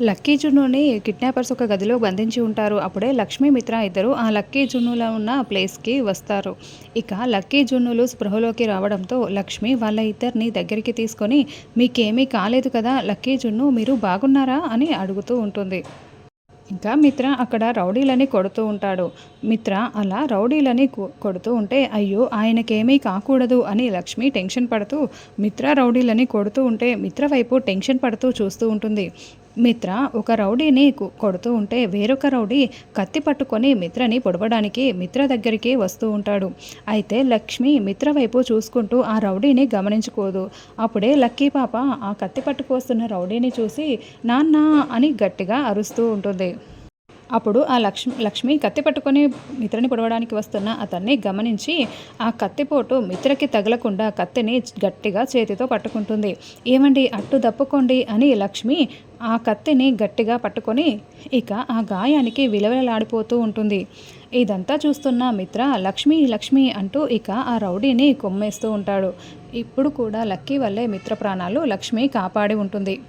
Lucky జున్నుని kidnappers ఒక గదిలో బంధించి ఉంటారు. అప్పుడే లక్ష్మీ మిత్ర ఇద్దరు ఆ లక్కీ జున్నులో ఉన్న ప్లేస్కి వస్తారు. ఇక లక్కీ జున్నులు స్పృహలోకి రావడంతో లక్ష్మి వాళ్ళ ఇద్దరిని దగ్గరికి తీసుకొని మీకేమీ కాలేదు కదా లక్కీ జున్ను మీరు బాగున్నారా? అని అడుగుతూ ఉంటుంది. ఇంకా మిత్ర అక్కడ రౌడీలని కొడుతూ ఉంటాడు. మిత్ర అలా రౌడీలని కొడుతూ ఉంటే అయ్యో ఆయనకేమీ కాకూడదు అని లక్ష్మి టెన్షన్ పడుతూ మిత్ర రౌడీలని కొడుతూ ఉంటే మిత్ర వైపు టెన్షన్ పడుతూ చూస్తూ ఉంటుంది. మిత్ర ఒక రౌడీని కొడుతూ ఉంటే వేరొక రౌడీ కత్తి పట్టుకొని మిత్రని పొడవడానికి మిత్ర దగ్గరికి వస్తూ ఉంటాడు. అయితే లక్ష్మి మిత్ర వైపు చూసుకుంటూ ఆ రౌడీని గమనించుకోదు. అప్పుడే లక్కీ పాప ఆ కత్తి పట్టుకొస్తున్న రౌడీని చూసి నాన్న అని గట్టిగా అరుస్తూ ఉంటుంది. అప్పుడు ఆ లక్ష్మి లక్ష్మి కత్తి పట్టుకొని మిత్రని పొడవడానికి వస్తున్న అతన్ని గమనించి ఆ కత్తిపోటు మిత్రకి తగలకుండా కత్తిని గట్టిగా చేతితో పట్టుకుంటుంది. ఏమండి అట్టు దప్పుకోండి అని లక్ష్మి ఆ కత్తిని గట్టిగా పట్టుకొని ఇక ఆ గాయానికి విలవిలలాడిపోతూ ఉంటుంది. ఇదంతా చూస్తున్న మిత్ర లక్ష్మి లక్ష్మి అంటూ ఇక ఆ రౌడీని కొమ్మేస్తూ ఉంటాడు. ఇప్పుడు కూడా లక్కీ వల్లే మిత్ర ప్రాణాలు లక్ష్మి కాపాడి ఉంటుంది.